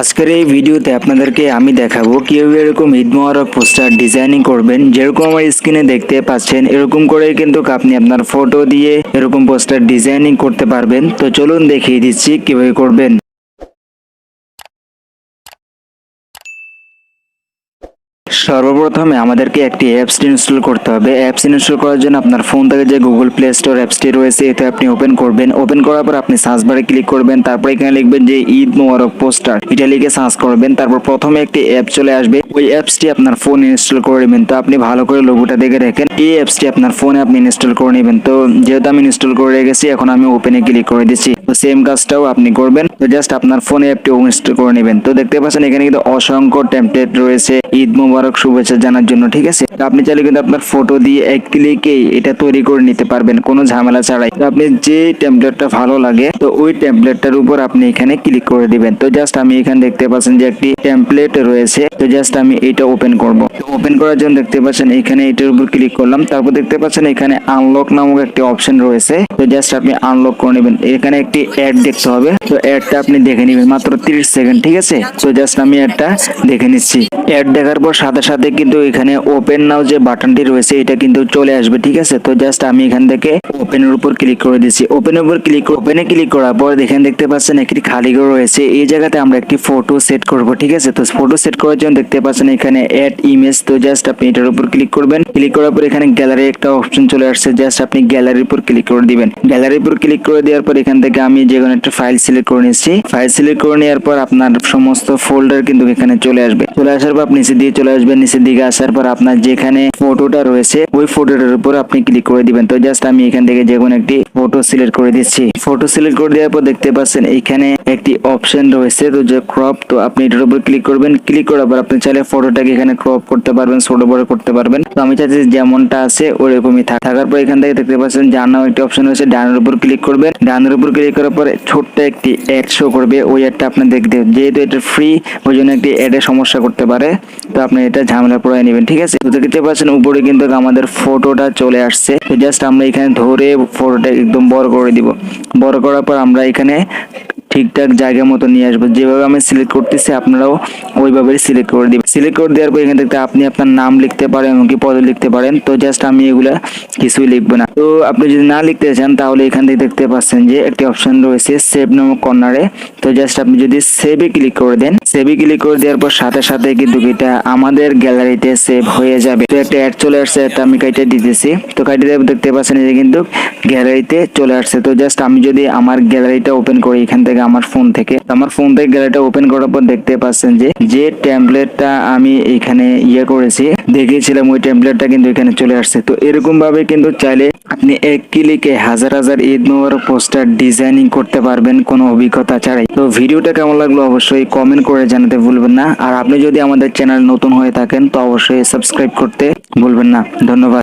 আজকের এই ভিডিওতে আপনাদেরকে আমি দেখাবো কেউ এরকম ঈদ মোবারক পোস্টার ডিজাইনিং করবেন, যেরকম আমার স্ক্রিনে দেখতে পাচ্ছেন, এরকম করে কিন্তু আপনি আপনার ফটো দিয়ে এরকম পোস্টার ডিজাইনিং করতে পারবেন। তো চলুন দেখিয়ে দিচ্ছি কীভাবে করবেন। সর্বপ্রথমে আমাদেরকে একটি অ্যাপস ইনস্টল করতে হবে। অ্যাপস ইনস্টল করার জন্য আপনার ফোন থেকে যে গুগল প্লে স্টোর অ্যাপসটি রয়েছে, এতে আপনি ওপেন করবেন। ওপেন করার পর আপনি সার্চ বারে ক্লিক করবেন। তারপর এখানে লিখবেন যে ঈদ মোবারক পোস্টার এটা লিখে সার্চ করবেন। তারপর প্রথমে একটি অ্যাপ চলে আসবে। ওই অ্যাপসটি আপনার ফোন ইনস্টল করে নেবেন। তো আপনি ভালো করে লোগোটা দেখে রাখেন। এই অ্যাপসটি আপনার ফোনে আপনি ইনস্টল করে নেবেন। তো যেহেতু আমি ইনস্টল করে রেখেছি, এখন আমি ওপেনে ক্লিক করে দিচ্ছি। তো সেম কাজটাও আপনি করবেন। তো জাস্ট আপনার ফোনে অ্যাপটি ইনস্টল করে নেবেন। তো দেখতে পাচ্ছেন এখানে কিন্তু অসংখ্য টেমপ্লেট রয়েছে। ঈদ মোবারক শুভেচ্ছা। জানার জন্য, ঠিক আছে? আপনি চাইলে কিন্তু আপনার ফটো দিয়ে এক ক্লিকেই এটা তৈরি করে নিতে পারবেন, কোনো ঝামেলা ছাড়াই। আপনি যে টেমপ্লেটটা ভালো লাগে, তো ওই টেমপ্লেটটার উপর আপনি এখানে ক্লিক করে দিবেন। তো জাস্ট আমি এখানে দেখতে পাচ্ছেন যে একটি টেমপ্লেট রয়েছে, তো জাস্ট আমি এটা ওপেন করব। ওপেন করার জন্য দেখতে পাচ্ছেন এখানে এটার উপর ক্লিক করলাম, তারপর দেখতে পাচ্ছেন এখানে আনলক নামক একটি অপশন রয়েছে। তো জাস্ট আপনি আনলক করে নেবেন। এখানে একটি অ্যাড দেখতে হবে। তো অ্যাডটা আপনি দেখে নেবেন, মাত্র 30 সেকেন্ড ঠিক আছে? তো জাস্ট আমি অ্যাডটা দেখে নিচ্ছি। অ্যাড দেখার পর সাথে সাথে কিন্তু এখানে ওপেন নাও যে বাটনটি রয়েছে, এটা কিন্তু চলে আসবে, ঠিক আছে? তো জাস্ট আমি এখান থেকে ওপেনের উপর ক্লিক করে দিচ্ছি। ওপেনের উপর ক্লিক ওপেনে ক্লিক করার পর দেখেন, দেখতে পাচ্ছেন একটি খালি ঘর রয়েছে। এই জায়গাতে আমরা একটি ফটো সেট করব, ঠিক আছে? তো ফটো সেট করার জন্য দেখতে পাচ্ছেন এখানে অ্যাড ইমেজ তো জাস্ট আপনি এটার উপর ক্লিক করবেন। ক্লিক করার পর এখানে গ্যালারি একটা অপশন চলে আসছে জাস্ট আপনি গ্যালারির উপর ক্লিক করে দিবেন। গ্যালারির উপর ক্লিক করে দেওয়ার পর এখান থেকে আমি যে কোনো একটা ফাইল সিলেক্ট করে নিচ্ছি। ফাইল সিলেক্ট করে নেওয়ার পর আপনার সমস্ত ফোল্ডার কিন্তু এখানে চলে আসবে। চলে আসার পর আপনি নিচে দিয়ে চলে আসবেন। নিচের দিকে আসার পর আপনার যেখানে ফটোটা রয়েছে, ওই ফটোটার উপর আপনি ক্লিক করে দিবেন। তো জাস্ট আমি এখান থেকে যে কোনো একটি ফটো সিলেক্ট করে দিচ্ছি। ফটো সিলেক্ট করে দেওয়ার পর দেখতে পাচ্ছেন এখানে একটি অপশন রয়েছে, তো যে ক্রপ তো আপনি এটার উপর ক্লিক করবেন। ক্লিক করার পর আপনি চাইলে ফটোটাকে এখানে ক্রপ করতে পারবেন, ছোট বড় করতে পারবেন। তো আমি চাইছি যেমনটা আছে ওরকমই থাক। থাকার পর এখান থেকে দেখতে পাচ্ছেন ডান নাও একটি অপশন রয়েছে, ডানের উপর ক্লিক করবেন। ডানের উপর ক্লিক করার পর ছোট্ট একটি অ্যাড শো করবে, ওই অ্যাডটা আপনি দেখতে। যেহেতু এটা ফ্রি ওই জন্য একটি অ্যাডে সমস্যা করতে পারে। তো আপনি এটা ঝামেলা পড়ে নেবেন, ঠিক আছে? তো দেখতে পাচ্ছেন উপরে কিন্তু আমাদের ফটোটা চলে আসছে। তো জাস্ট আমরা এখানে ধরে ফটোটা একদম বড় করে দিব। বড় করার পর আমরা এখানে ঠিকঠাক জায়গা মতো নিয়ে আসব। যেভাবে আমি সিলেক্ট করতেছি, আপনারাও ওইভাবে সিলেক্ট করে দিবেন। সিলেক্ট করে দেওয়ার পর এখান থেকে আপনি আপনার নাম লিখতে পারেন, এমনকি পদে লিখতে পারেন। তো জাস্ট আমি এগুলা কিছুই লিখব না। তো আপনি যদি না লিখতে চান, তাহলে এখান থেকে দেখতে পাচ্ছেন যে একটি অপশন রয়েছে সেভ নামক কর্নারে তো জাস্ট আপনি যদি সেভে ক্লিক করে দেন সেভে ক্লিক করে দেওয়ার পর সাথে সাথে কিন্তু এটা আমাদের গ্যালারিতে সেভ হয়ে যাবে। তো একটা অ্যাড চলে আসছে, এটা আমি কাইটে দিতেছি। তো কাইটে দেখতে পাচ্ছেন যে কিন্তু গ্যালারিতে চলে আসছে। তো জাস্ট আমি যদি আমার গ্যালারিটা ওপেন করি, এখান থেকে আমার ফোন থেকে। আমার ফোন থেকে গ্যালারিটা ওপেন করার পর দেখতে পাচ্ছেন যে যে টেমপ্লেটটা আমি এখানে ইয়ে করেছি, দেখিয়েছিলাম ওই টেমপ্লেটটা কিন্তু এখানে চলে আসছে। তো এরকম ভাবে কিন্তু চাইলে আপনি এক ক্লিকে হাজার হাজার ঈদ মোবারক পোস্টার ডিজাইনিং করতে পারবেন কোনো অভিজ্ঞতা ছাড়াই। তো ভিডিওটা কেমন লাগল অবশ্যই কমেন্ট করে জানাতে ভুলবেন না। আর আপনি যদি আমাদের চ্যানেল নতুন হয়ে থাকেন, তো অবশ্যই সাবস্ক্রাইব করতে ভুলবেন না। ধন্যবাদ।